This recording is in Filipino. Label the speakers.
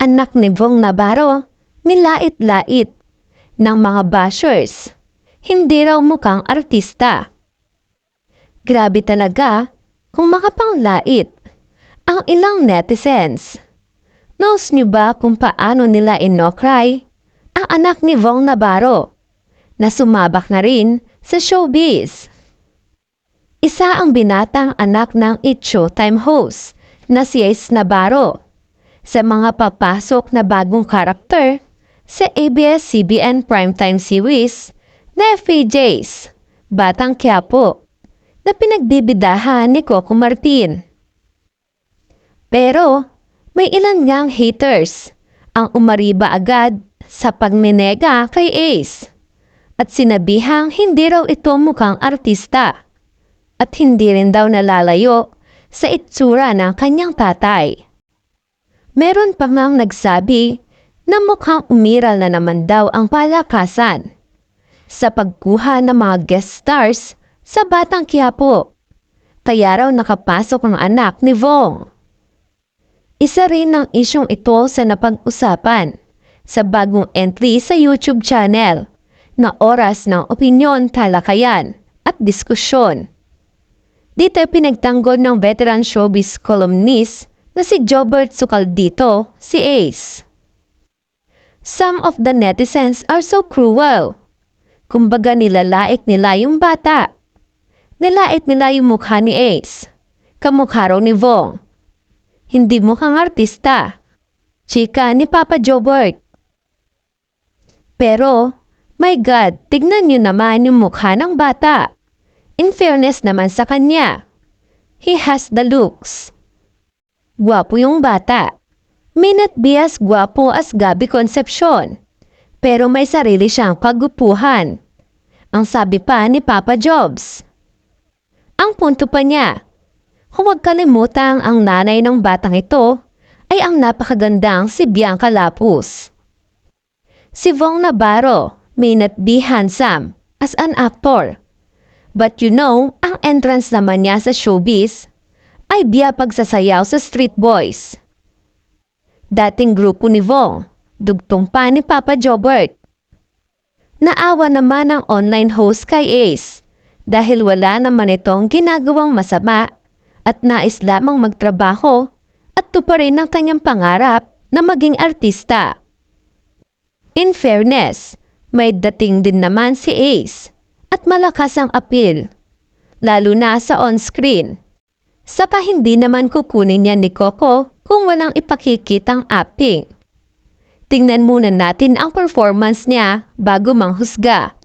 Speaker 1: anak ni Bong Navarro, nilait-lait ng mga bashers. Hindi raw mukhang artista. Grabe talaga kung makapanglait ang ilang netizens. Knows niyo ba kung paano nila inokray ang anak ni Bong Navarro na sumabak na rin sa showbiz? Isa ang binatang anak ng It Showtime host na si Ace Navarro sa mga papasok na bagong karakter sa ABS-CBN primetime series na FPJs, Batang Quiapo, na pinagbibidahan ni Coco Martin. Pero may ilan ngang haters ang umariba agad sa pagninega kay Ace at sinabihang hindi raw ito mukhang artista at hindi rin daw nalalayo sa itsura ng kanyang tatay. Meron pa mang nagsabi na mukhang umiral na naman daw ang palakasan sa pagkuha ng mga guest stars sa Batang Quiapo. Kaya raw nakapasok ang anak ni Vong. Isa rin ang isyong ito sa napag-usapan sa bagong entry sa YouTube channel na Oras ng Opinyon, Talakayan at Diskusyon. Dito pinagtanggol ng veteran showbiz columnist na si Jobert Sucaldito, si Ace. Some of the netizens are so cruel. Kumbaga nilalaik nila yung bata. Nilait nila yung mukha ni Ace. Kamukha raw ni Vong. Hindi mukhang artista. Chika ni Papa Jobert. Pero, my God, tignan niyo naman yung mukha ng bata. In fairness naman sa kanya, he has the looks. Gwapo yung bata. May not be as gwapo as Gabi Concepcion. Pero may sarili siyang kagupuhan. Ang sabi pa ni Papa Jobs. Ang punto pa niya, huwag kalimutang ang nanay ng batang ito ay ang napakagandang si Bianca Lapus. Si Vong Navarro may not be handsome as an actor. But you know, ang entrance naman niya sa showbiz ay biya pagsasayaw sa Street Boys. Dating grupo ni Vong, dugtong pa ni Papa Jobert. Naawa naman ang online host kay Ace dahil wala naman itong ginagawang masama at nais lamang magtrabaho at tuparin ang kanyang pangarap na maging artista. In fairness, may dating din naman si Ace at malakas ang appeal, lalo na sa on-screen. Saka hindi naman kukunin niya ni Coco kung walang ipakikitang acting. Tingnan muna natin ang performance niya bago manghusga.